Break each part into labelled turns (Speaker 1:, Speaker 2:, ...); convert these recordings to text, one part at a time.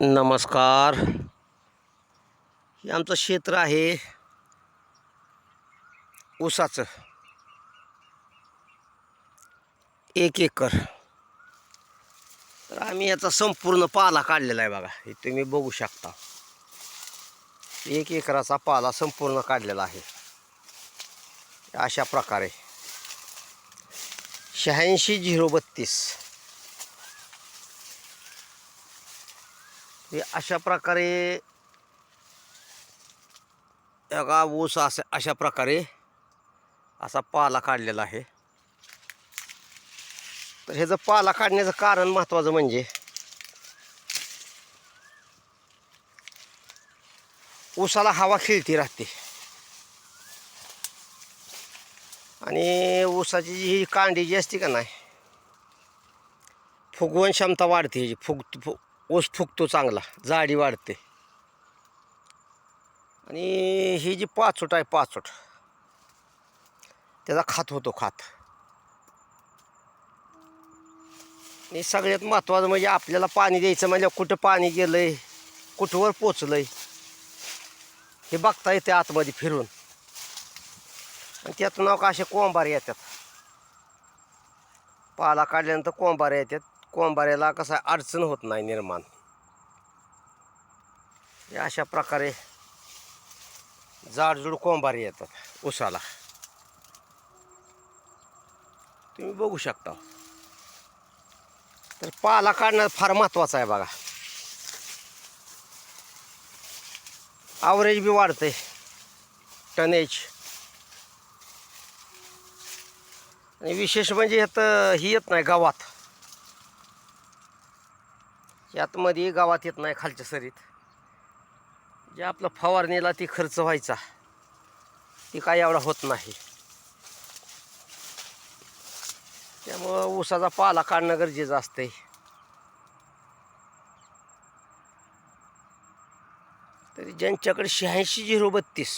Speaker 1: नमस्कार. हे आमचं क्षेत्र आहे ऊसाचं. एक एकर. तर आम्ही याचा संपूर्ण पाला काढलेला आहे बघा. हे तुम्ही बघू शकता. एक एकराचा पाला संपूर्ण काढलेला आहे. अशा प्रकारे. शहाऐंशी झिरो बत्तीस. हे अशा प्रकारे एका ऊस असा अशा प्रकारे असा पाला काढलेला आहे. तर ह्याचं पाला काढण्याचं कारण महत्त्वाचं म्हणजे ऊसाला हवा खेळती राहते. आणि ऊसाची जी ही कांडी जी असते का नाही फुगवण क्षमता वाढते. ह्याची फुग फु ऊस फुगतो चांगला जाडी वाढते. आणि ही जी पाचोट आहे पाचोट त्याचा खात होतो खात. आणि सगळ्यात महत्त्वाचं म्हणजे आपल्याला पाणी द्यायचं म्हणजे कुठं पाणी गेलं आहे कुठवर पोचलं आहे हे बघता येते आतमध्ये फिरून. आणि त्यातून का असे कोंबारे येतात. पाला काढल्यानंतर कोंबारे येतात. कोंबाऱ्याला कसं अडचण होत नाही निर्माण. हे अशा प्रकारे जाडजूड कोंबारे येतात उसाला तुम्ही बघू शकता. तर पाला काढणं फार महत्वाचं आहे बघा. आवरेज बी वाढते टनेज आणि विशेष म्हणजे ह्यात ही येत नाही गावात यातमध्ये गावात येत नाही खालच्या सरीत. जे आपलं फवारणीला ती खर्च व्हायचा ती काय एवढा होत नाही. त्यामुळं ऊसाचा पाला काढणं गरजेचं असतंय. तरी ज्यांच्याकडे शहाऐंशी झिरो बत्तीस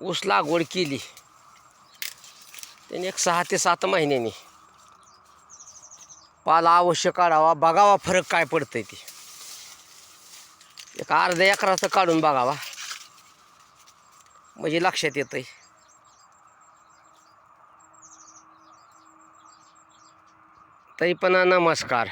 Speaker 1: ऊस लागवड केली त्यांनी एक सहा ते सात महिन्यांनी पाला अवश्य काढावा बघावा फरक काय पडतंय ते. एक अर्ध्या एकराचं काढून बघावा. म्हणजे लक्षात येतंय. तरी पण नमस्कार.